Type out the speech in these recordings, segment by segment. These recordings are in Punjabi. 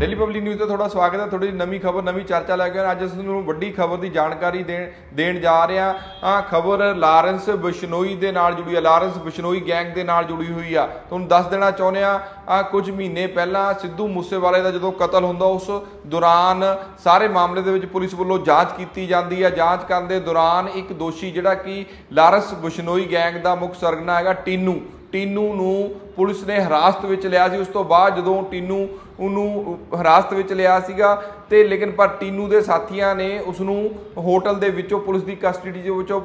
ਡੇਲੀ ਪਬਲਿਕ ਨਿਊਜ਼ ਤੇ ਤੁਹਾਡਾ ਸਵਾਗਤ ਹੈ। ਤੁਹਾਡੀ ਨਵੀਂ ਖਬਰ, ਨਵੀਂ ਚਰਚਾ ਲੈ ਕੇ ਅੱਜ ਅਸੀਂ ਤੁਹਾਨੂੰ ਵੱਡੀ ਖਬਰ ਦੀ ਜਾਣਕਾਰੀ ਦੇਣ ਦੇਣ ਜਾ ਰਹੇ ਹਾਂ। ਆ ਖਬਰ ਲਾਰੈਂਸ ਬਿਸ਼ਨੋਈ ਦੇ ਨਾਲ ਜੁੜੀ ਹੈ। ਲਾਰੈਂਸ ਬਿਸ਼ਨੋਈ ਗੈਂਗ ਦੇ ਨਾਲ ਜੁੜੀ ਹੋਈ ਆ। ਤੁਹਾਨੂੰ ਦੱਸ ਦੇਣਾ ਚਾਹੁੰਦੇ ਆ ਆ ਕੁਝ ਮਹੀਨੇ ਪਹਿਲਾਂ ਸਿੱਧੂ ਮੂਸੇਵਾਲੇ ਦਾ ਜਦੋਂ ਕਤਲ ਹੁੰਦਾ, ਉਸ ਦੌਰਾਨ ਸਾਰੇ ਮਾਮਲੇ ਦੇ ਵਿੱਚ ਪੁਲਿਸ ਵੱਲੋਂ ਜਾਂਚ ਕੀਤੀ ਜਾਂਦੀ ਹੈ ਜਾਂਚ ਕਰਨ ਦੇ ਦੌਰਾਨ ਇੱਕ ਦੋਸ਼ੀ ਜਿਹੜਾ ਕਿ ਲਾਰੈਂਸ ਬਿਸ਼ਨੋਈ ਗੈਂਗ ਦਾ ਮੁੱਖ ਸਰਗਨਾ ਹੈਗਾ, ਟੀਨੂ। ਟੀਨੂ ਨੂੰ ਪੁਲਿਸ ਨੇ ਹਿਰਾਸਤ ਵਿੱਚ ਲਿਆ ਸੀ। ਉਸ ਤੋਂ ਬਾਅਦ ਜਦੋਂ ਟੀਨੂ ਉਹਨੂੰ ਹਿਰਾਸਤ ਵਿੱਚ ਲਿਆ ਸੀਗਾ ਤੇ ਲੇਕਿਨ ਪਰ ਟੀਨੂ ਦੇ ਸਾਥੀਆਂ ਨੇ ਉਸ ਨੂੰ ਹੋਟਲ ਦੇ ਵਿੱਚੋਂ ਪੁਲਿਸ ਦੀ ਕਸਟਡੀ ਦੇ ਵਿੱਚੋਂ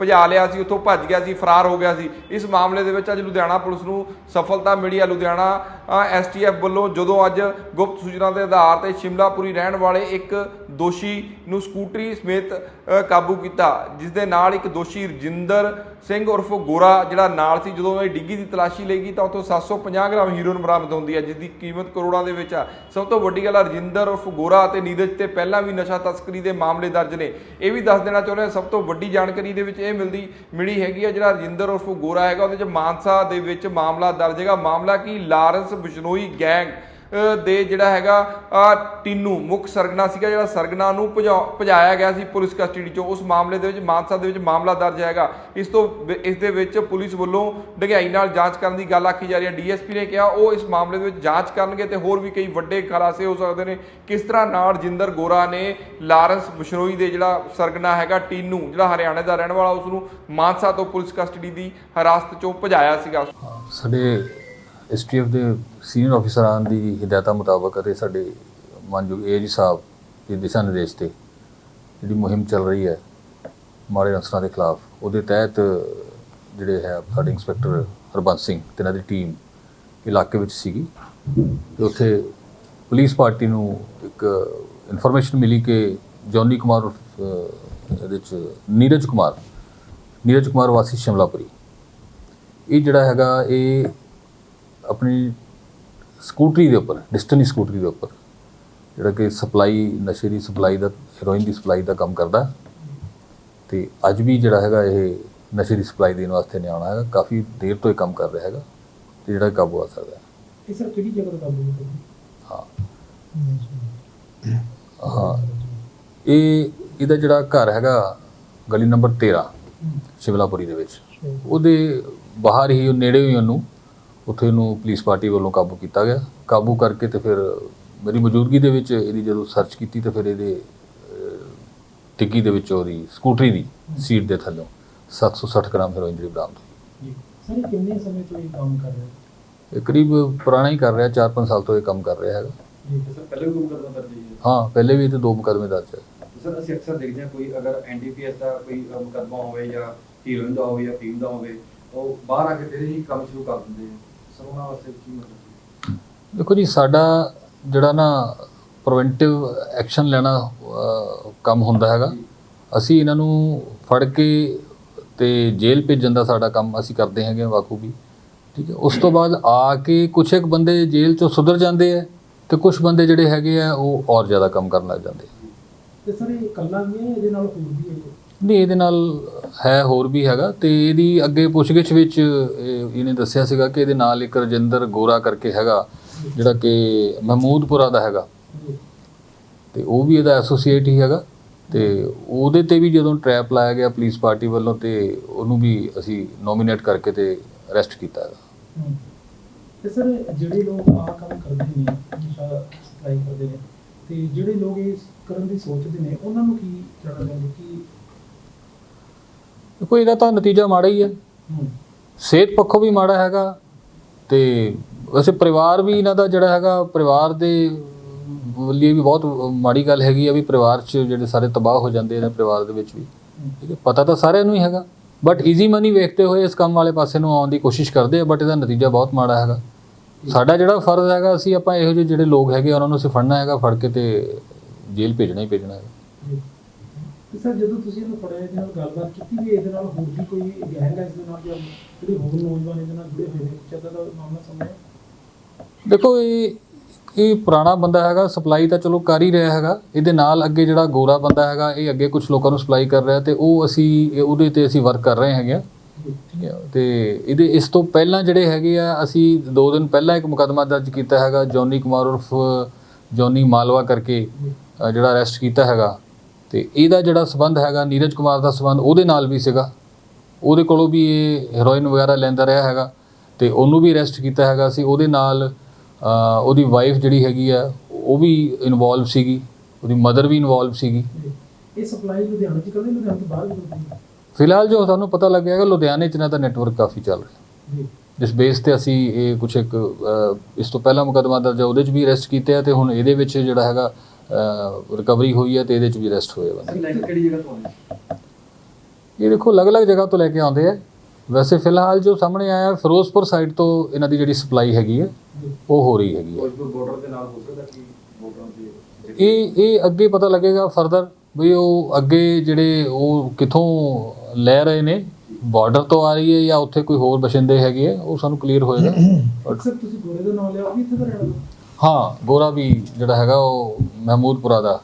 ਭਜਾ ਲਿਆ ਸੀ। ਉੱਥੋਂ ਭੱਜ ਗਿਆ ਸੀ, ਫਰਾਰ ਹੋ ਗਿਆ ਸੀ। ਇਸ ਮਾਮਲੇ ਦੇ ਵਿੱਚ ਅੱਜ ਲੁਧਿਆਣਾ ਪੁਲਿਸ ਨੂੰ ਸਫਲਤਾ ਮਿਲੀ ਹੈ। ਲੁਧਿਆਣਾ ਐਸਟੀਐਫ ਵੱਲੋਂ ਜਦੋਂ ਅੱਜ ਗੁਪਤ ਸੂਚਨਾ ਦੇ ਆਧਾਰ ਤੇ ਸ਼ਿਮਲਾਪੁਰੀ ਰਹਿਣ ਵਾਲੇ ਇੱਕ ਦੋਸ਼ੀ ਨੂੰ ਸਕੂਟਰੀ ਸਮੇਤ ਕਾਬੂ ਕੀਤਾ ਜਿਸ ਦੇ ਨਾਲ ਇੱਕ ਦੋਸ਼ੀ ਰਜਿੰਦਰ ਸਿੰਘ ਉਰਫ ਗੋਰਾ ਜਿਹੜਾ ਨਾਲ ਸੀ, ਜਦੋਂ ਇਹ ਡਿੱਗੀ ਦੀ ਤਲਾਸ਼ੀ ਲਈ ਗਈ ਤਾਂ ਉੱਥੋਂ 750 ਗ੍ਰਾਮ ਹੀਰੋਇਨ ਬਰਾਮਦ ਹੁੰਦੀ ਹੈ ਜਿਸ ਦੀ ਕੀਮਤ ਕਰੋੜਾਂ ਦੇ ਵਿੱਚ ਆ। ਸਭ ਤੋਂ ਵੱਡੀ ਗੱਲ ਆ, ਰਜਿੰਦਰ ਉਰਫ ਗੋਰਾ ਅਤੇ ਨੀਰਜ ਤੇ ਪਹਿਲਾਂ ਵੀ ਨਸ਼ਾ ਤਸਕਰੀ ਦੇ ਮਾਮਲੇ ਦਰਜ ਨੇ। ਇਹ ਵੀ ਦੱਸ ਦੇਣਾ ਚਾਹੁੰਦੇ ਹਾਂ, ਸਭ ਤੋਂ ਵੱਡੀ ਜਾਣਕਾਰੀ ਦੇ ਵਿੱਚ ਇਹ ਮਿਲਦੀ, ਮਿਲੀ ਹੈਗੀ ਆ ਜਿਹੜਾ ਰਜਿੰਦਰ ਉਰਫ ਗੋਰਾ ਹੈਗਾ, ਉਹਦੇ ਚ ਮਾਨਸਾ ਦੇ ਵਿੱਚ ਮਾਮਲਾ ਦਰਜ ਹੈਗਾ। ਮਾਮਲਾ ਕੀ? Lawrence Bishnoi gang. ਦੇ ਜਿਹੜਾ ਹੈਗਾ, ਆ ਟੀਨੂ, ਮੁੱਖ ਸਰਗਨਾ ਸੀਗਾ ਜਿਹੜਾ ਸਰਗਨਾ ਨੂੰ ਭਜਾ- ਭਜਾਇਆ ਗਿਆ ਸੀ ਪੁਲਿਸ ਕਸਟਡੀ ਚੋਂ। ਉਸ ਮਾਮਲੇ ਦੇ ਵਿੱਚ, ਮਾਨਸਾ ਦੇ ਵਿੱਚ ਮਾਮਲਾ ਦਰਜ ਹੈਗਾ। ਇਸ ਤੋਂ ਇਸ ਦੇ ਵਿੱਚ ਪੁਲਿਸ ਵੱਲੋਂ ਡੂੰਘਾਈ ਨਾਲ ਜਾਂਚ ਕਰਨ ਦੀ ਗੱਲ ਆਖੀ ਜਾ ਰਹੀ ਹੈ। ਡੀਐਸਪੀ ਨੇ ਕਿਹਾ, ਉਹ ਇਸ ਮਾਮਲੇ ਦੇ ਵਿੱਚ ਜਾਂਚ ਕਰਨਗੇ ਤੇ ਹੋਰ ਵੀ ਕਈ ਵੱਡੇ ਖੁਲਾਸੇ ਹੋ ਸਕਦੇ ਨੇ। ਕਿਸ ਤਰ੍ਹਾਂ ਨਾਲ ਜਿੰਦਰ ਗੋਰਾ ਨੇ ਲਾਰੈਂਸ ਬਿਸ਼ਨੋਈ ਦੇ ਜਿਹੜਾ ਸਰਗਨਾ ਹੈਗਾ, ਟੀਨੂ, ਜਿਹੜਾ ਹਰਿਆਣਾ ਦਾ ਰਹਿਣ ਵਾਲਾ ਉਸ ਨੂੰ ਮਾਨਸਾ ਤੋਂ ਪੁਲਿਸ ਕਸਟਡੀ ਦੀ ਹਿਰਾਸਤ ਚੋਂ ਭਜਾਇਆ ਸੀਗਾ। ਸਾਡੇ ਐਸਟੀਐਫ ਦੇ ਸੀਨੀਅਰ ਅਫਸਰਾਂ ਦੀ ਹਦਾਇਤਾਂ ਮੁਤਾਬਕ ਅਤੇ ਸਾਡੇ ਮਾਨਯੋਗ ਏਜੀ ਸਾਹਿਬ ਦੇ ਦਿਸ਼ਾ ਨਿਰਦੇਸ਼ ਤੇ ਜਿਹੜੀ ਮੁਹਿੰਮ ਚੱਲ ਰਹੀ ਹੈ ਮਾੜੇ ਅਨਸਰਾਂ ਦੇ ਖਿਲਾਫ, ਉਹਦੇ ਤਹਿਤ ਜਿਹੜੇ ਹੈ ਸਾਡੇ ਇੰਸਪੈਕਟਰ ਹਰਬੰਸ ਸਿੰਘ ਤੇ ਇਹਨਾਂ ਦੀ ਟੀਮ ਇਲਾਕੇ ਵਿੱਚ ਸੀਗੀ ਤੇ ਉੱਥੇ ਪੁਲਿਸ ਪਾਰਟੀ ਨੂੰ ਇੱਕ ਇਨਫੋਰਮੇਸ਼ਨ ਮਿਲੀ ਕਿ ਜੌਨੀ ਕੁਮਾਰ ਇਹਦੇ ਚ ਨੀਰਜ ਕੁਮਾਰ ਨੀਰਜ ਕੁਮਾਰ ਵਾਸੀ ਸ਼ਿਮਲਾਪੁਰੀ। ਇਹ ਜਿਹੜਾ ਹੈਗਾ, ਇਹ ਆਪਣੀ ਸਕੂਟਰੀ ਦੇ ਉੱਪਰ ਡਿਸਟਨੀ ਸਕੂਟਰੀ ਦੇ ਉੱਪਰ ਜਿਹੜਾ ਕਿ ਸਪਲਾਈ ਨਸ਼ੇ ਦੀ ਸਪਲਾਈ ਦਾ ਹੈਰੋਇਨ ਦੀ ਸਪਲਾਈ ਦਾ ਕੰਮ ਕਰਦਾ। ਤੇ ਅੱਜ ਵੀ ਜਿਹੜਾ ਹੈਗਾ ਇਹ ਨਸ਼ੇ ਦੀ ਸਪਲਾਈ ਦੇਣ ਵਾਸਤੇ ਨਹੀਂ ਆਉਣਾ ਹੈਗਾ ਕਾਫੀ ਦੇਰ ਤੋਂ ਇਹ ਕੰਮ ਕਰ ਰਿਹਾ ਹੈਗਾ ਤੇ ਜਿਹੜਾ ਕਾਬੂ ਆ ਸਕਦਾ ਹੈ। ਇਹ ਸਰ ਕਿਹੜੀ ਜਗ੍ਹਾ ਤੋਂ ਕਾਬੂ ਕੀਤਾ ਹਾਂ। ਹਾਂ। ਇਹ ਇਹਦਾ ਜਿਹੜਾ ਘਰ ਹੈਗਾ ਗਲੀ ਨੰਬਰ 13 ਸ਼ਿਮਲਾਪੁਰੀ ਦੇ ਵਿੱਚ। ਉਹਦੇ ਬਾਹਰ ਹੀ ਉਹ ਨੇੜੇ ਹੀ ਉਹਨੂੰ ਉੱਥੇ ਉਹਨੂੰ ਪੁਲਿਸ ਪਾਰਟੀ ਵੱਲੋਂ ਕਾਬੂ ਕੀਤਾ ਗਿਆ। ਕਾਬੂ ਕਰਕੇ ਤੇ ਫਿਰ ਮੇਰੀ ਮੌਜੂਦਗੀ ਦੇ ਵਿੱਚ ਇਹਦੀ ਜਦੋਂ ਸਰਚ ਕੀਤੀ ਤੇ ਫਿਰ ਇਹਦੇ ਟਿੱਕੀ ਦੇ ਵਿੱਚ ਉਹਦੀ ਸਕੂਟਰੀ ਦੀ ਸੀਟ ਦੇ ਥੱਲੋਂ 760 ਗ੍ਰਾਮ ਹੈਰੋਇਨ ਜਿਹੜੀ ਬਰਾਮਦ ਹੋਈ। ਜੀ। ਸਰ ਕਿੰਨੇ ਸਮੇਂ ਤੋਂ ਇਹ ਕੰਮ ਕਰ ਰਹੇ? ਹੋ ਇਹ ਕਰੀਬ ਪੁਰਾਣਾ ਹੀ ਕਰ ਰਿਹਾ 4-5 ਸਾਲ ਤੋਂ ਇਹ ਕੰਮ ਕਰ ਰਿਹਾ ਹੈਗਾ। ਜੀ ਸਰ ਪਹਿਲੇ ਵੀ ਮੁਕੱਦਮਾ ਦਰਜ ਹੈ ਹਾਂ ਪਹਿਲੇ ਵੀ ਤੇ ਦੋ ਮੁਕੱਦਮੇ ਦਰਜ ਹੈ ਸਰ ਅਸੀਂ ਅਕਸਰ ਦੇਖਦੇ ਹਾਂ ਕੋਈ ਅਗਰ ਐਨਡੀਪੀਐਸ ਦਾ ਕੋਈ ਮੁਕੱਦਮਾ ਹੋਵੇ ਜਾਂ ਹੀਰੋਇਨ ਦਾ ਹੋਵੇ ਜਾਂ ਫੀਮ ਦਾ ਹੋਵੇ ਉਹ ਬਾਹਰ ਆ ਕੇ ਫਿਰ ਹੀ ਕੰਮ ਸ਼ੁਰੂ ਕਰ ਦਿੰਦੇ ਆ। ਸਰ ਉਹਨਾਂ ਵਾਸਤੇ ਕੀ ਮਤਲਬ ਦੇਖੋ ਜੀ ਸਾਡਾ ਜਿਹੜਾ ਨਾ ਪ੍ਰੀਵੈਂਟਿਵ ਐਕਸ਼ਨ ਲੈਣਾ ਕੰਮ ਹੁੰਦਾ ਹੈਗਾ। ਅਸੀਂ ਇਹਨਾਂ ਨੂੰ ਫੜ ਕੇ ਤੇ ਜੇਲ੍ਹ ਭੇਜਣ ਦਾ ਸਾਡਾ ਕੰਮ ਅਸੀਂ ਕਰਦੇ ਹੈਗੇ ਹਾਂ ਬਾਖੂਬੀ। ਠੀਕ ਹੈ ਉਸ ਤੋਂ ਬਾਅਦ ਆ ਕੇ ਕੁਛ ਇੱਕ ਬੰਦੇ ਜੇਲ੍ਹ ਚੋਂ ਸੁਧਰ ਜਾਂਦੇ ਆ ਤੇ ਕੁਝ ਬੰਦੇ ਜਿਹੜੇ ਹੈਗੇ ਆ ਉਹ ਔਰ ਜ਼ਿਆਦਾ ਕੰਮ ਕਰਨ ਲੱਗ ਜਾਂਦੇ। ਤੇ ਸਰ ਇਹ ਇਕੱਲਾ ਵੀ ਹੈ ਇਹਦੇ ਨਾਲ ਹੋਰ ਵੀ ਹੈ ਨਹੀਂ ਇਹਦੇ ਨਾਲ ਹੈ, ਹੋਰ ਵੀ ਹੈਗਾ। ਤੇ ਇਹਦੀ ਅੱਗੇ ਪੁੱਛਗਿੱਛ ਵਿੱਚ ਇਹਨੇ ਦੱਸਿਆ ਸੀਗਾ ਕਿ ਇਹਦੇ ਨਾਲ ਇੱਕ ਰਜਿੰਦਰ ਗੋਰਾ ਕਰਕੇ ਹੈਗਾ, ਜਿਹੜਾ ਕਿ ਮਹਿਮੂਦਪੁਰਾ ਦਾ ਹੈਗਾ। ਜੀ ਤੇ ਉਹ ਵੀ ਇਹਦਾ ਐਸੋਸੀਏਟ ਹੀ ਹੈਗਾ। ਤੇ ਉਹਦੇ ਤੇ ਵੀ ਜਦੋਂ ਟਰੈਪ ਲਾਇਆ ਗਿਆ ਪੁਲਿਸ ਪਾਰਟੀ ਵੱਲੋਂ, ਤੇ ਉਹਨੂੰ ਵੀ ਅਸੀਂ ਨੋਮੀਨੇਟ ਕਰਕੇ ਤੇ ਅਰੈਸਟ ਕੀਤਾ ਹੈਗਾ। ਤੇ ਸਰ, ਜਿਹੜੇ ਲੋਕ ਆਹ ਕੰਮ ਕਰਦੇ ਨੇ, ਨਸ਼ਾ ਸਪਲਾਈ ਕਰਦੇ ਨੇ, ਤੇ ਜਿਹੜੇ ਲੋਕ ਇਹ ਕਰਨ ਦੀ ਸੋਚਦੇ ਨੇ, ਉਹਨਾਂ ਨੂੰ ਕੀ ਕਹਿਣਾ ਚਾਹੁੰਦੇ ਕਿ ਦੇਖੋ ਇਹਦਾ ਤਾਂ ਨਤੀਜਾ ਮਾੜਾ ਹੀ ਹੈ। ਸਿਹਤ ਪੱਖੋਂ ਵੀ ਮਾੜਾ ਹੈਗਾ ਤੇ ਵੈਸੇ ਪਰਿਵਾਰ ਵੀ ਇਹਨਾਂ ਦਾ ਜਿਹੜਾ ਹੈਗਾ ਪਰਿਵਾਰ ਦੇ ਲਈ ਵੀ ਬਹੁਤ ਮਾੜੀ ਗੱਲ ਹੈਗੀ ਆ ਵੀ ਪਰਿਵਾਰ 'ਚ ਜਿਹੜੇ ਸਾਰੇ ਤਬਾਹ ਹੋ ਜਾਂਦੇ ਨੇ ਪਰਿਵਾਰ ਦੇ ਵਿੱਚ ਵੀ। ਠੀਕ ਹੈ ਪਤਾ ਤਾਂ ਸਾਰਿਆਂ ਨੂੰ ਹੀ ਹੈਗਾ। ਬਟ ਈਜ਼ੀ ਮਨੀ ਵੇਖਦੇ ਹੋਏ ਇਸ ਕੰਮ ਵਾਲੇ ਪਾਸੇ ਨੂੰ ਆਉਣ ਦੀ ਕੋਸ਼ਿਸ਼ ਕਰਦੇ ਆ ਬਟ ਇਹਦਾ ਨਤੀਜਾ ਬਹੁਤ ਮਾੜਾ ਹੈਗਾ। ਸਾਡਾ ਜਿਹੜਾ ਫਰਜ਼ ਹੈਗਾ ਅਸੀਂ ਆਪਾਂ ਇਹੋ ਜਿਹੇ ਜਿਹੜੇ ਲੋਕ ਹੈਗੇ ਉਹਨਾਂ ਨੂੰ ਅਸੀਂ ਫੜਨਾ ਹੈਗਾ ਫੜ ਕੇ ਤੇ ਜੇਲ੍ਹ ਭੇਜਣਾ ਹੀ ਭੇਜਣਾ ਹੈਗਾ। ਸਰ ਜਦੋਂ ਤੁਸੀਂ ਇਹਨੂੰ ਫੜਿਆ ਇਹਦੇ ਨਾਲ ਗੱਲਬਾਤ ਕੀਤੀ ਵੀ ਇਹਦੇ ਨਾਲ ਹੋਰ ਵੀ ਕੋਈ ਗੈਂਗ ਹੈ ਇਸ ਦੇ ਨਾਲ ਜਾਂ ਜਿਹੜੇ ਹੋਰ ਨੌਜਵਾਨ ਇਹਦੇ ਨਾਲ ਜੁੜੇ ਹੋਏ ਨੇ ਕੁਛ ਏਦਾਂ ਦਾ ਮਾਮਲਾ ਸਾਹਮਣੇ ਆਇਆ? ਦੇਖੋ ਇਹ ਇਹ ਪੁਰਾਣਾ ਬੰਦਾ ਹੈਗਾ ਸਪਲਾਈ ਤਾਂ ਚਲੋ ਕਰ ਹੀ ਰਿਹਾ ਹੈਗਾ। ਇਹਦੇ ਨਾਲ ਅੱਗੇ ਜਿਹੜਾ ਗੋਰਾ ਬੰਦਾ ਹੈਗਾ ਇਹ ਅੱਗੇ ਕੁਝ ਲੋਕਾਂ ਨੂੰ ਸਪਲਾਈ ਕਰ ਰਿਹਾ ਤੇ ਉਹ ਅਸੀਂ ਇਹ- ਉਹਦੇ ਤੇ ਅਸੀਂ ਵਰਕ ਕਰ ਰਹੇ ਹੈਗੇ ਆ। ਠੀਕ ਹੈ। ਤੇ ਇਹਦੇ ਇਸ ਤੋਂ ਪਹਿਲਾਂ ਜਿਹੜੇ ਹੈਗੇ ਆ ਅਸੀਂ 2 ਦਿਨ ਪਹਿਲਾਂ ਇੱਕ ਮੁਕੱਦਮਾ ਦਰਜ ਕੀਤਾ ਹੈਗਾ ਜੌਨੀ ਕੁਮਾਰ ਉਰਫ ਜੋਨੀ ਮਾਲਵਾ ਕਰਕੇ ਅ, ਜਿਹੜਾ ਅਰੈਸਟ ਕੀਤਾ ਹੈਗਾ। ਤੇ ਇਹਦਾ ਜਿਹੜਾ ਸਬੰਧ ਹੈਗਾ ਨੀਰਜ ਕੁਮਾਰ ਦਾ ਸਬੰਧ ਉਹਦੇ ਨਾਲ ਵੀ ਸੀਗਾ। ਉਹਦੇ ਕੋਲੋਂ ਵੀ ਇਹ ਹੈਰੋਇਨ ਵਗੈਰਾ ਲੈਂਦਾ ਰਿਹਾ ਹੈਗਾ ਤੇ ਉਹਨੂੰ ਵੀ ਅਰੈਸਟ ਕੀਤਾ ਹੈਗਾ ਸੀ। ਉਹਦੇ ਨਾਲ ਉਹਦੀ ਵਾਈਫ ਜਿਹੜੀ ਹੈਗੀ ਆ ਉਹ ਵੀ ਇਨਵੋਲਵ ਸੀਗੀ। ਉਹਦੀ ਮਦਰ ਵੀ ਇਨਵੋਲਵ ਸੀਗੀ। ਇਹ ਸਪਲਾਈ ਲੁਧਿਆਣਾ ਚ ਕਰਦੇ ਲੁਧਿਆਣਾ ਤੋਂ ਬਾਹਰ ਵੀ ਕਰਦੇ ਨੇ? ਫਿਲਹਾਲ ਜੋ ਸਾਨੂੰ ਪਤਾ ਲੱਗਿਆ ਹੈਗਾ ਲੁਧਿਆਣੇ ਚ ਇਹਨਾਂ ਦਾ ਨੈਟਵਰਕ ਕਾਫੀ ਚੱਲ ਰਿਹਾ। ਜੀ। ਜਿਸ ਬੇਸ ਤੇ ਅਸੀਂ ਇਹ ਕੁਛ ਇੱਕ ਇਸ ਤੋਂ ਪਹਿਲਾਂ ਮੁਕੱਦਮਾ ਦਰਜ ਹੈ ਉਹਦੇ ਚ ਵੀ ਅਰੈਸਟ ਕੀਤੇ ਆ ਤੇ ਹੁਣ ਇਹਦੇ ਵਿੱਚ ਜਿਹੜਾ ਹੈਗਾ ਰਿਕਵਰੀ ਹੋਈ ਹੈ ਤੇ ਇਹਦੇ ਚ ਵੀ ਅਰੈਸਟ ਹੋਏ ਬੰਦੇ। ਸਰ ਲੈ ਕੇ ਕਿਹੜੀ ਜਗ੍ਹਾ ਤੋਂ ਆਏ ਇਹ ਦੇਖੋ ਅਲੱਗ-ਅਲੱਗ ਜਗ੍ਹਾ ਤੋਂ ਲੈ ਕੇ ਆਉਂਦੇ ਆ। ਵੈਸੇ ਫਿਲਹਾਲ ਜੋ ਸਾਹਮਣੇ ਆਇਆ ਫਿਰੋਜ਼ਪੁਰ ਸਾਈਡ ਤੋਂ ਇਹਨਾਂ ਦੀ ਜਿਹੜੀ ਸਪਲਾਈ ਹੈਗੀ ਹੈ ਉਹ ਹੋ ਰਹੀ ਹੈਗੀ ਹੈ ਫਿਰੋਜ਼ਪੁਰ ਬਾਰਡਰ ਦੇ ਨਾਲ ਹੋ ਸਕਦਾ ਕਿ ਵੋਟਰਾਂ ਦੇ ਇਹ ਇਹ ਅੱਗੇ ਪਤਾ ਲੱਗੇਗਾ ਫਰਦਰ ਵੀ ਉਹ ਅੱਗੇ ਜਿਹੜੇ ਉਹ ਕਿੱਥੋਂ ਲੈ ਰਹੇ ਨੇ ਬਾਰਡਰ ਤੋਂ ਆ ਰਹੀ ਹੈ ਜਾਂ ਉੱਥੇ ਕੋਈ ਹੋਰ ਬਸ਼ਿੰਦੇ ਹੈਗੇ ਆ ਉਹ ਸਾਨੂੰ ਕਲੀਅਰ ਹੋਏਗਾ। ਸਰ ਤੁਸੀਂ ਗੋਰੇ ਦਾ ਨਾਮ ਲਿਆ ਉਹ ਵੀ ਇੱਥੇ ਦਾ ਰਹਿਣ ਵਾਲਾ? ਹਾਂ ਗੋਰਾ ਵੀ ਜਿਹੜਾ ਹੈਗਾ ਉਹ ਮਹਿਮੂਦਪੁਰਾ ਦਾ